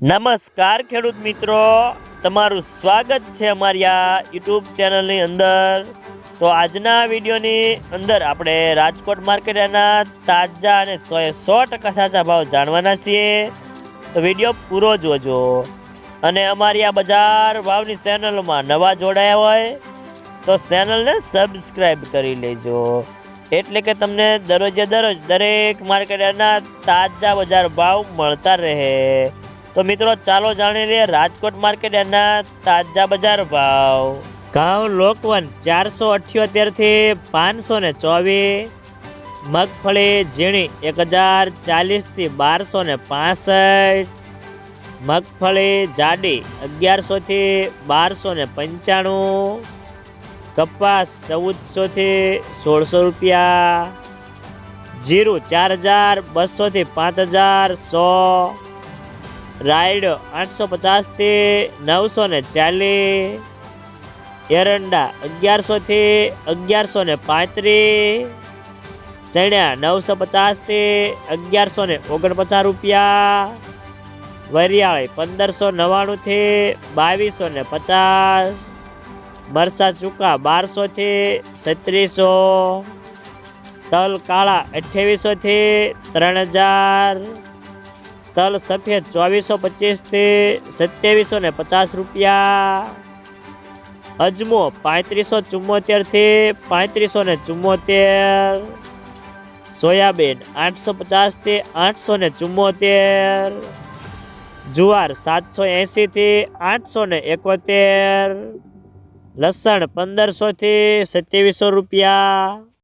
નમસ્કાર, ખેડૂત મિત્રો. તમારું સ્વાગત છે અમારી આ યુટ્યુબ ચેનલની અંદર. તો આજના વિડીયોની અંદર આપણે રાજકોટ માર્કેટના તાજા અને સો સો ટકા સાચા ભાવ જાણવાના છીએ. તો વીડિયો પૂરો જોજો. અને અમારી આ બજાર ભાવની ચેનલમાં નવા જોડાયા હોય, તો ચેનલને સબસ્ક્રાઈબ કરી લેજો. એટલે કે તમને દરરોજે દરરોજ દરેક માર્કેટના તાજા બજાર ભાવ મળતા રહે. તો મિત્રો, ચાલો જાણી લઈએ રાજકોટ માર્કેટના તાજા બજાર ભાવ. ઘઉં લોકવન ચારસો અઠ્યોતેરથી પાંચસો ને ચોવીસ, મગફળી ઝીણી એક હજાર ચાલીસથી બારસો ને પાસઠ, મગફળી જાડી અગિયારસો થી બારસો ને પંચાણું, કપાસ ચૌદસો થી સોળસો રૂપિયા, જીરું ચાર હજાર બસો થી પાંચ હજાર સો રાયડો આઠસો પચાસથી નવસો ને ચાલીસ. એરંડા અગિયારસોથી અગિયારસો ને પાંત્રીસ. ચણ્યા નવસો પચાસથી અગિયારસો ને ઓગણપચાસ રૂપિયા. વરિયાળી પંદરસો નવ્વાણુંથી બાવીસો ને પચાસ. મરસા ચૂકા બારસોથી છત્રીસો. તલ કાળા અઠ્યાવીસોથી ત્રણ હજાર. તલ સફેદ ચોવીસો પચીસથી સત્યાવીસો ને પચાસ રૂપિયા. અજમો પાંત્રીસો ચુમ્મોતેરથી પાંત્રીસો ને ચુમ્મોતેર સોયાબીન આઠસો પચાસથી આઠસો ને ચુમ્મોતેર જુવાર સાતસો એંશીથી આઠસો ને એકોતેર. લસણ પંદરસોથી સત્યાવીસો રૂપિયા.